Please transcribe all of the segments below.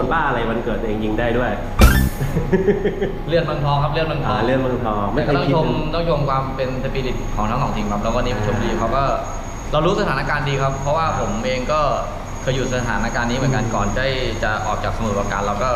คนบ้าอะไรวันเกิดเองยิงได้ด้วย เลื่อนบางทองครับเลื่อนบางทอางเลื่อนบางทองไม่ต่เคก็ยต้องคิชมต้องชมความเป็นสปิริตของทั้งสองทีมครับแล้วก็นี่ชมดีเขาก็เรารู้สถานการณ์ดีครับ เพราะว่าผมเองก็เคยอยู่สถานการณ์นี้เหมือนกันก่อนได้จะออกจากสมุทรปราการเราก็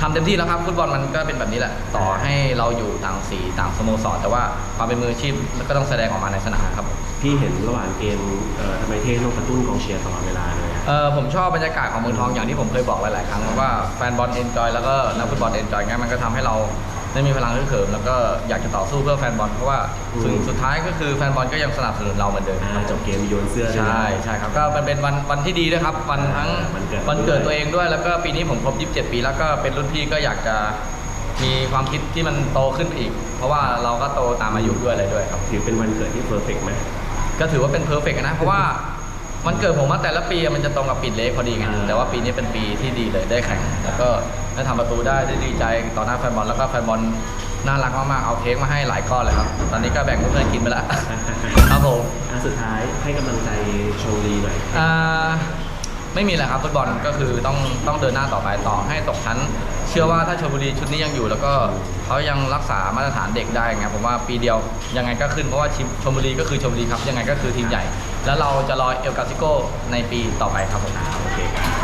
ทำเต็มที่แล้วครับฟุตบอลมันก็เป็นแบบนี้แหละ ต่อให้เราอยู่ต่างสีต่างสโมสรแต่ว่าความเป็นมืออาชีพก็ต้องแสดงออกมาในสนามครับ พี่เห็นระหว่างเกมเอ่อทำไมเท่ต้องกระตุ้นกองเชียร์ตลอดเวลาเลยอะเออผมชอบบรรยากาศของเมืองทองอย่างที่ผมเคยบอกหลายๆครั้งว่าแฟนบอลเอนจอยแล้วก็นักฟุตบอลเอนจอยงั้นมันก็ทำให้เราได้มีพลังฮึกเหิมแล้วก็อยากจะต่อสู้เพื่อแฟนบอลเพราะว่าสุดสุดท้ายก็คือแฟนบอลก็ยังสนับสนุนเราเหมือนเดิม อ่าจบเกมมีโยนเสื้อด้วยนะ ใช่ใช่ครับก็มันเป็นวันวันที่ดีด้วยครับวันทั้งวันเกิด วันเกิดตัวเองด้วย แล้วก็ปีนี้ผมครบ 27 ปี แล้วก็เป็นรุ่นพี่ก็อยากจะมีความคิดที่มันโตขึ้นไปอีก เพราะว่าเราก็โตตามอายุด้วยอะไรด้วยครับ ถือเป็นวันเกิดที่เพอร์เฟกต์ไหม ก็ถือว่าเป็นเพอร์เฟกต์นะ เพราะว่ามันเกิดผมว่าแต่ละปีมันจะตรงกับปิดเล็กพอดีไงอ่าแต่ว่าปีนี้เป็นปีที่ดีเลยได้แข่งแล้วก็ได้ทำประตูได้ได้ดีใจต่อหน้าแฟนบอลแล้วก็แฟนบอลน่ารักมากๆเอาเค้กมาให้หลายก้อนเลยครับ ตอนนี้ก็แบ่งเพื่อนๆกินไปแล้วครับผมอะสุดท้ายให้กำลังใจโชลีหน่อยอ่า ไม่มีแหละครับฟุตบอลก็คือต้องต้องเดินหน้าต่อไปต่อให้ตกชั้น เชื่อว่าถ้าชลบุรีชุดนี้ยังอยู่ แล้วก็เขายังรักษามาตรฐานเด็กได้ไงผมว่าปีเดียวยังไงก็ขึ้นเพราะว่าทีมชลบุรีก็คือชลบุรีครับยังไงก็คือทีมใหญ่ แล้วเราจะรอเอลกาซิโกในปีต่อไปครับผมโอเคครับ